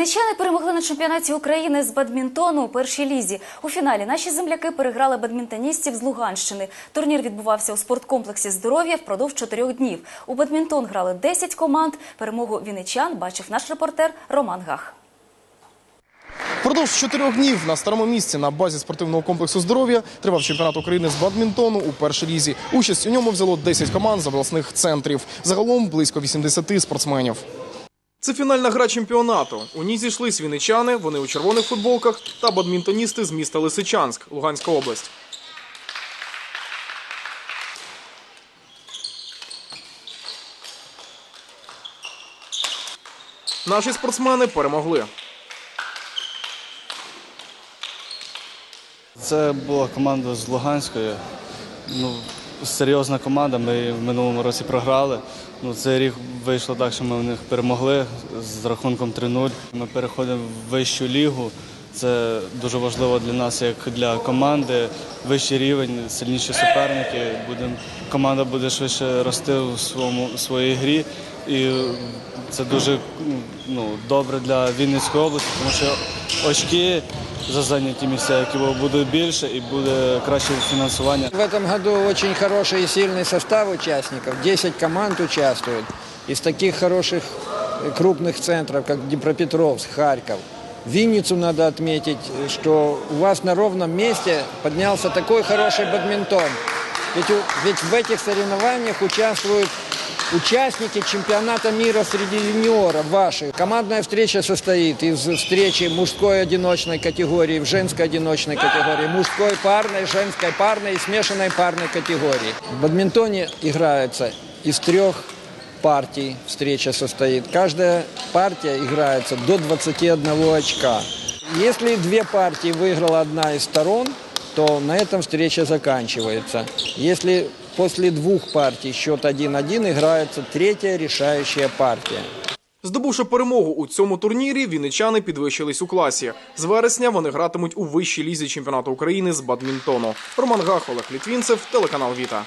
Вінничани перемогли на чемпіонаті України з бадмінтону у першій лізі. У фіналі наші земляки переграли бадмінтоністів з Луганщини. Турнір відбувався у спорткомплексі здоров'я впродовж чотирьох днів. У бадмінтон грали 10 команд. Перемогу вінничан бачив наш репортер Роман Гах. Впродовж чотирьох днів на старому місці на базі спортивного комплексу здоров'я тривав чемпіонат України з бадмінтону у першій лізі. Участь у ньому взяло 10 команд з обласних центрів. Загалом близько 80 спортсменів. Це фінальна гра чемпіонату. У ній зійшлись вінничани, вони у червоних футболках та бадмінтоністи з міста Лисичанськ, Луганська область. Наші спортсмени перемогли. Це була команда з Луганської. Ну, серйозна команда. Ми в минулому році програли. Ну, цей рік вийшло так, що ми в них перемогли з рахунком 3-0. Ми переходимо в вищу лігу. Це дуже важливо для нас, як для команди. Вищий рівень, сильніші суперники. Будем, команда буде швидше рости у своєму своїй грі. І це дуже ну, добре для Вінницької області, тому що очки за зайняті місця, які будуть більше і буде краще фінансування. В этом году очень хороший и сильный состав участников. 10 команд участвуют. Из таких хороших э, крупных центров, как Днепропетровск, Харьков. Винницу надо отметить, что у вас на ровном месте поднялся такой хороший бадминтон. Ведь, у- ведь в этих соревнованиях участвуют участники чемпионата мира среди юниоров ваших. Командная встреча состоит из встречи мужской одиночной категории, в женской одиночной категории, мужской парной, женской парной и смешанной парной категории. В бадминтоне играется из трех партий встреча состоит. Каждая партия играется до 21 очка. Если две партии выиграла одна из сторон, то на этом встреча заканчивается. Если после двух партий счет 1-1 играется третья решающая партия. Здобувши перемогу у цьому турнірі, вінничани підвищились у класі. З вересня вони гратимуть у вищій лізі чемпіонату України з бадмінтону. Роман Гах, Олег Літвінцев, телеканал Віта.